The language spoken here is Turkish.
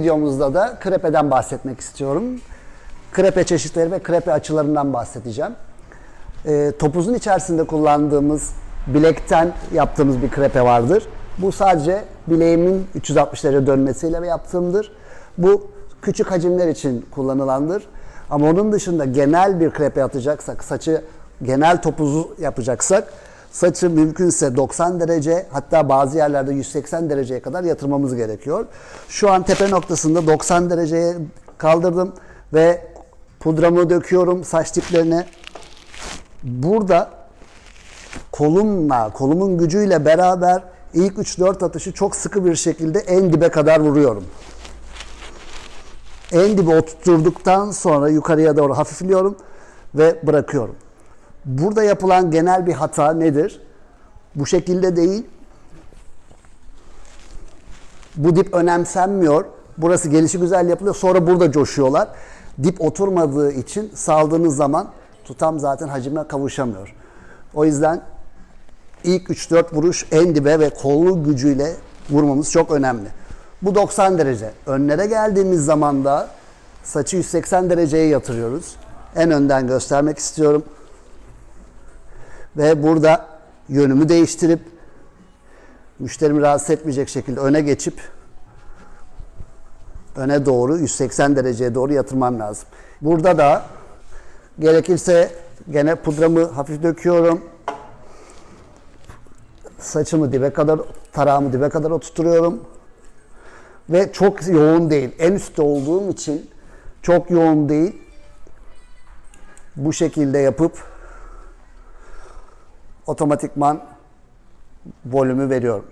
videomuzda da krepeden bahsetmek istiyorum. Krepe çeşitleri ve krepe açılarından bahsedeceğim. Ee, topuzun içerisinde kullandığımız bilekten yaptığımız bir krepe vardır. Bu sadece bileğimin 360 derece dönmesiyle yaptığımdır. Bu küçük hacimler için kullanılandır. Ama onun dışında genel bir krepe atacaksak, saçı genel topuzu yapacaksak saçı mümkünse 90 derece hatta bazı yerlerde 180 dereceye kadar yatırmamız gerekiyor. Şu an tepe noktasında 90 dereceye kaldırdım ve pudramı döküyorum saç diplerine. Burada kolumla, kolumun gücüyle beraber ilk 3-4 atışı çok sıkı bir şekilde en dibe kadar vuruyorum. En dibe oturttuktan sonra yukarıya doğru hafifliyorum ve bırakıyorum. Burada yapılan genel bir hata nedir? Bu şekilde değil. Bu dip önemsenmiyor. Burası gelişi güzel yapılıyor. Sonra burada coşuyorlar. Dip oturmadığı için saldığınız zaman tutam zaten hacime kavuşamıyor. O yüzden ilk 3-4 vuruş en dibe ve kollu gücüyle vurmamız çok önemli. Bu 90 derece. Önlere geldiğimiz zaman da saçı 180 dereceye yatırıyoruz. En önden göstermek istiyorum. Ve burada yönümü değiştirip müşterimi rahatsız etmeyecek şekilde öne geçip öne doğru 180 dereceye doğru yatırmam lazım. Burada da gerekirse gene pudramı hafif döküyorum. Saçımı dibe kadar, tarağımı dibe kadar oturtuyorum. Ve çok yoğun değil. En üstte olduğum için çok yoğun değil. Bu şekilde yapıp otomatikman volümü veriyorum.